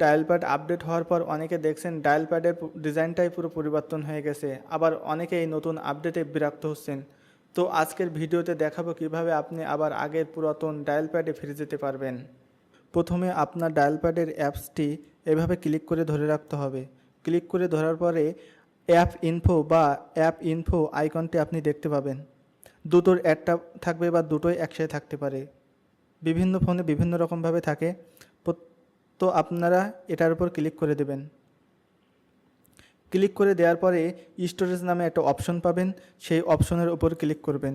Dial pad update হওয়ার পর অনেকে দেখছেন ডায়াল প্যাডের ডিজাইনটাই পুরো পরিবর্তন হয়ে গেছে। আবার অনেকে এই নতুন আপডেটে বিরক্ত হচ্ছেন। তো আজকের ভিডিওতে দেখাবো কীভাবে আপনি আবার আগের পুরাতন ডায়াল প্যাডে ফিরে যেতে পারবেন। প্রথমে আপনার ডায়াল প্যাডের অ্যাপসটি এভাবে ক্লিক করে ধরে রাখতে হবে। ক্লিক করে ধরার পরে অ্যাপ ইনফো বা অ্যাপ ইনফো আইকনটি আপনি দেখতে পাবেন। দুটোর একটা থাকবে বা দুটোই একসাথে থাকতে পারে। বিভিন্ন ফোনে বিভিন্ন রকমভাবে থাকে। তো আপনারা এটার উপর ক্লিক করে দেবেন। ক্লিক করে দেওয়ার পরে স্টোরেজ নামে একটা অপশন পাবেন, সেই অপশনের উপর ক্লিক করবেন।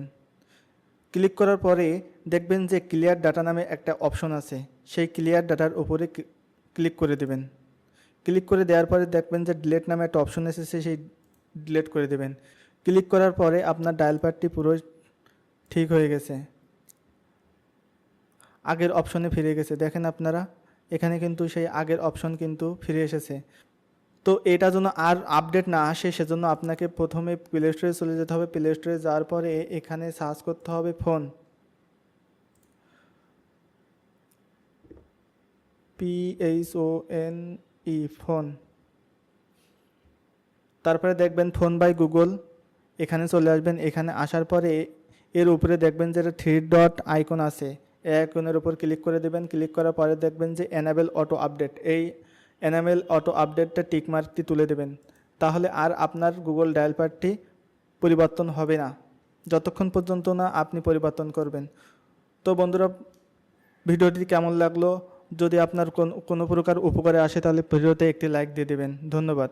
ক্লিক করার পরে দেখবেন যে ক্লিয়ার ডাটা নামে একটা অপশন আছে, সেই ক্লিয়ার ডাটার উপরে ক্লিক করে দেবেন। ক্লিক করে দেওয়ার পরে দেখবেন যে ডিলেট নামে একটা অপশন এসেছে, সেই ডিলেট করে দেবেন। ক্লিক করার পরে আপনার ডায়াল প্যাডটি পুরো ঠিক হয়ে গেছে। আগের অপশনে ফিরে গেছে। দেখেন আপনারা এখানে কিন্তু সেই আগের অপশন কিন্তু ফিরে এসেছে। তো এটা যেন আর আপডেট না আসে, সেজন্য আপনাকে প্রথমে প্লে স্টোরে চলে যেতে হবে। প্লে স্টোরে যাওয়ার পরে এখানে সার্চ করতে হবে phone P H O N E phone তারপরে দেখবেন ফোন বাই গুগল এখানে চলে আসবেন। এখানে আসার পরে এর উপরে দেখবেন যে থ্রি ডট আইকন আছে। এই আইকনের উপর ক্লিক করে দেবেন। ক্লিক করার পরে দেখবেন যে এনাবেল অটো আপডেট এই এনাবেল অটো আপডেটটা টিক মার্কটি তুলে দেবেন। তাহলে আর আপনার গুগল ডায়াল প্যাডটি পরিবর্তন হবে না। যতক্ষণ পর্যন্ত না আপনি পরিবর্তন করবেন। তো বন্ধুরা, ভিডিওটি কেমন লাগল? যদি আপনার কোন, কোনো প্রকার উপকারে আসে তাহলে ভিডিওতে একটি লাইক দিয়ে দেবেন। ধন্যবাদ।